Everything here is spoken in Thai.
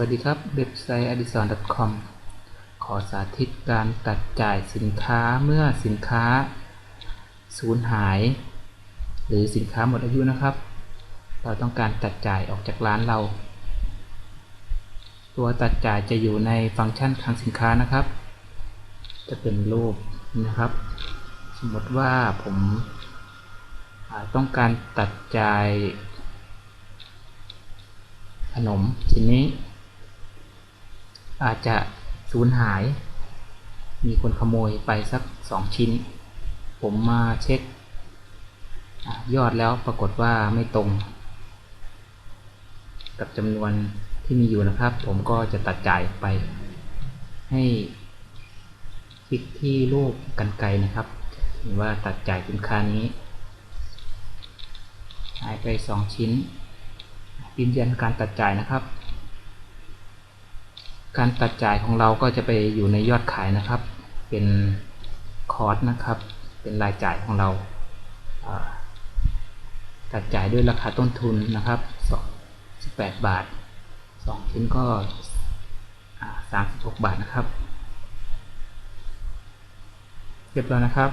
วัสดีครับเว็บไซต์ addison.com ขอสาธิตการตัดจ่ายสินค้าเมื่อสินค้าสูญหาย หรือสินค้าหมดอายุนะครับ เราต้องการตัดจ่ายออกจากร้านเรา ตัวตัดจ่ายจะอยู่ในฟังก์ชันคลังสินค้านะครับ จะเป็นรูปนะครับ สมมติว่าผมต้องการตัดจ่ายขนมชิ้นนี้ อาจจะสูญหาย มีคนขโมยไปสักสองชิ้น ผมมาเช็คอยอดแล้วปรากฏว่าไม่ตรง กับจำนวนที่มีอยู่นะครับ ผมก็จะตัดจ่ายไป ให้คลิกที่รูปกันไกรนะครับเห็นว่าตัดจ่ายสินค้านี้ หายไปสองชิ้นยืนยันการตัดจ่ายนะครับ การตัดจ่ายของเราก็จะไปอยู่ในยอดขายนะครับ เป็นคอร์สนะครับ เป็นรายจ่ายของเรา ตัดจ่ายด้วยราคาต้นทุนนะครับ18 บาท 2 ชิ้นก็ 36 บาทนะครับ เรียบร้อยนะครับ